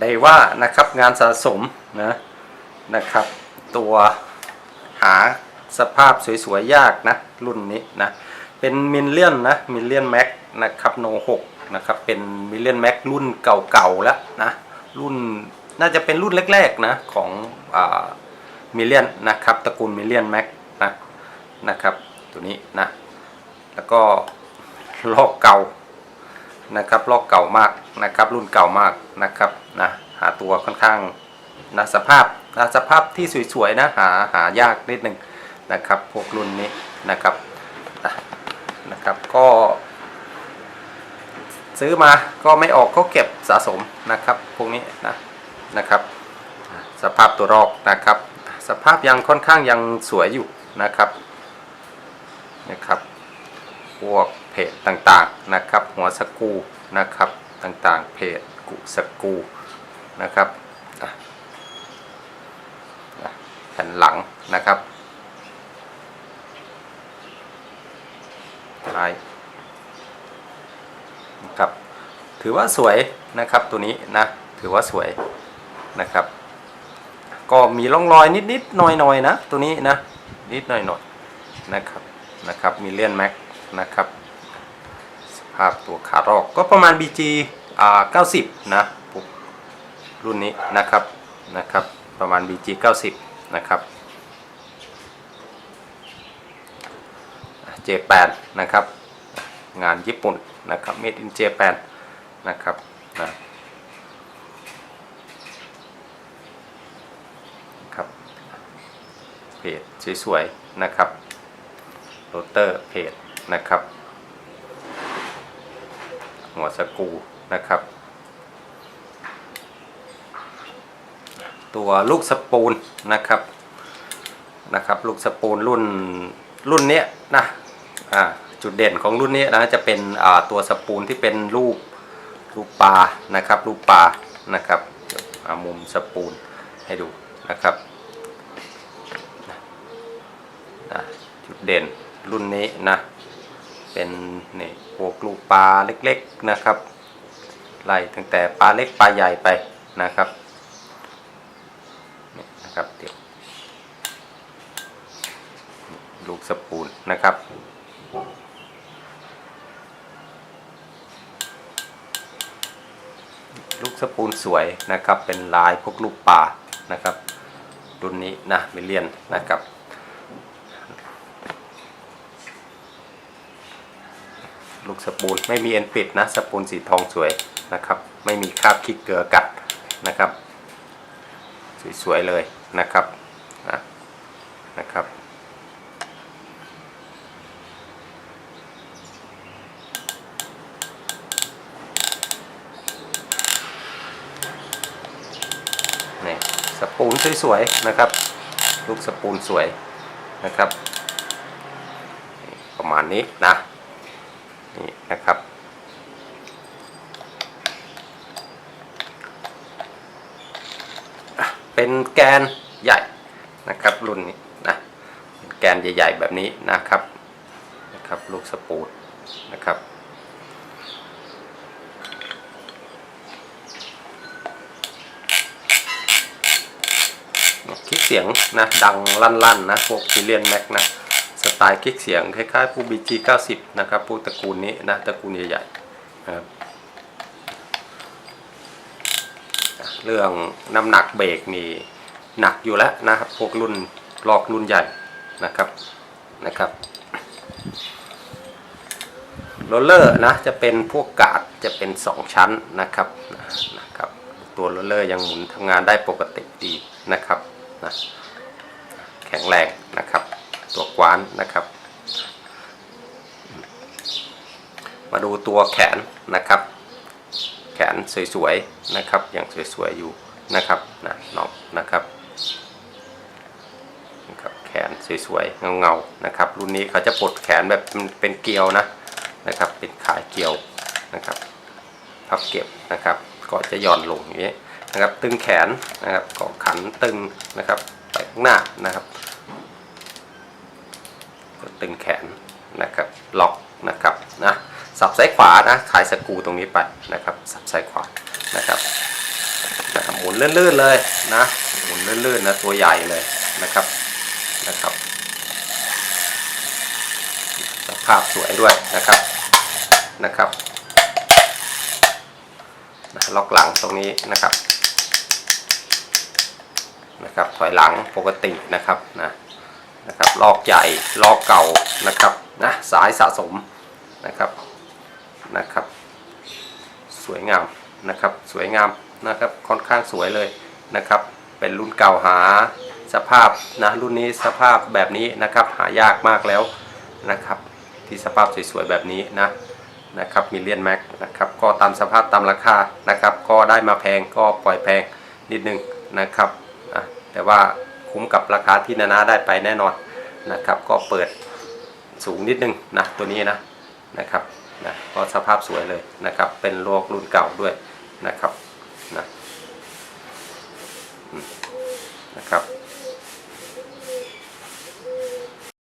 ได้ว่านะครับงานสะสมนะนะครับ ตัวหาสภาพสวยๆ ยากนะรุ่นนี้นะเป็นมิลเลียนนะมิลเลียนแม็กนะครับโน6นะครับเป็นมิลเลียนแม็กรุ่นเก่าๆแล้วนะรุ่นน่าจะเป็นรุ่นแรกๆนะของมิลเลียนนะครับตระกูลมิลเลียนแม็กนะนะครับตัวนี้นะแล้วก็ลอกเก่านะครับลอกเก่ามากนะครับรุ่นเก่ามากนะครับ นะหาตัวค่อนข้างนะสภาพนะสภาพที่สวยๆนะหาหายากนิดหนึ่งนะครับพวกรุ่นนี้นะครับนะนะครับก็ซื้อมาก็ไม่ออกก็เก็บสะสมนะครับพวกนี้นะนะครับ สภาพตัวรอกนะครับ สภาพยังค่อนข้างยังสวยอยู่นะครับนะครับ พวกเพจต่างๆนะครับ หัวสกูนะครับต่างๆ เพจกุสกู นะครับแผ่นหลังนะครับท้ายนะครับ ถือว่าสวยนะครับตัวนี้นะ ถือว่าสวยนะครับ ก็มีร่องรอยนิดๆหน่อยๆนะ ตัวนี้นะ นิดหน่อยๆนะครับนะครับมีเลียนแม็กนะครับ สภาพตัวขารอกก็ประมาณ BG อ่า90 นะ รุ่นนี้นะครับนะครับประมาณ BG 90นะครับ J8 นะครับ งานญี่ปุ่นนะครับ Made in Japan นะครับนะครับเพจสวยๆนะครับโรเตอร์เพจนะครับหัวสกูนะครับ ตัวลูกสปูนนะครับนะครับ ลูกสปูนรุ่นรุ่นเนี้ยนะอ่าจุดเด่นของรุ่นนี้นะจะเป็นอ่าตัวสปูนที่เป็นรูปรูปปลานะครับ รูปปลานะครับเอามุมสปูนให้ดูนะครับนะจุดเด่นรุ่นนี้นะเป็นนี่พวกลูกปลาเล็กๆนะครับไล่ตั้งแต่ปลาเล็กปลาใหญ่ไปนะครับนี่นะครับเดี๋ยว ลูกสปูนนะครับ ลูกสปูนสวยนะครับ เป็นลายพวกลูกปลานะครับรุ่นนี้นะมิเลียนนะครับลูกสปูนไม่มีเอ็นปิดนะสปูนสีทองสวยนะครับ ไม่มีคราบขี้เกลือกัดนะครับ สวยๆเลยนะครับนะนะครับ นี่ สปูนสวยๆนะครับ ลูกสปูนสวยนะครับ ประมาณนี้นะนี่นะครับเป็นแกนใหญ่นะครับรุ่นนี้นะแกนใหญ่ๆแบบนี้นะครับนะครับลูกสปูดนะครับคลิก เสียงนะดังลั่นๆนะพวกพิเลียนแม็กนะสไตล์คลิกเสียงคล้ายๆพวก BG 90นะครับพวกตระกูลนี้นะตระกูลใหญ่ๆนะครับเรื่องน้ำหนักเบรกนี่หนักอยู่แล้วนะครับพวกรุ่นลอกรุ่นใหญ่นะครับนะครับโรลเลอร์นะจะเป็นพวกกาดจะเป็น 2 ชั้นนะครับนะครับ ตัวโรลเลอร์ยังหมุนทำงานได้ปกติดีนะครับ นะแข็งแรงนะครับ ตัวกวานนะครับ มาดูตัวแขนนะครับ แขนสวยๆนะครับ อย่างสวยๆอยู่นะครับนะน้องนะครับนะครับ แขนสวยๆเงาๆนะครับ รุ่นนี้เขาจะปลดแขนแบบเป็นเกลียวนะนะครับ เป็นขายเกลียวนะครับ พับเก็บนะครับ ก็จะหย่อนลงอย่างนี้ นะครับ ตึงแขนนะครับก็ขันตึงนะครับไปข้างหน้านะครับตึงแขนนะครับล็อกนะครับนะสับซ้ายขวานะขายสกูตรงนี้ไปนะครับสับซ้ายขวานะครับนะครับหมุนลื่นๆเลยนะหมุนลื่นๆนะตัวใหญ่เลยนะครับนะครับภาพสวยด้วยนะครับนะครับนะล็อกหลังตรงนี้นะครับ นะครับถอยหลังปกตินะครับนะนะครับลอกใหญ่ลอกเก่านะครับนะสายสะสมนะครับนะครับ สวยงามนะครับสวยงามนะครับค่อนข้างสวยเลยนะครับ เป็นรุ่นเก่าหาสภาพนะรุ่นนี้สภาพแบบนี้นะครับหายากมากแล้วนะครับ ที่สภาพสวยๆแบบนี้นะนะครับมิเลียนแม็กนะครับก็ตามสภาพตามราคานะครับ ก็ได้มาแพงก็ปล่อยแพงนิดนึงนะครับ แต่ว่าคุ้มกับราคาที่นานาได้ไปแน่นอนนะครับ ก็เปิดสูงนิดนึงนะตัวนี้นะนะครับนะก็สภาพสวยเลยนะครับ เป็นโลกรุ่นเก่าด้วยนะครับนะ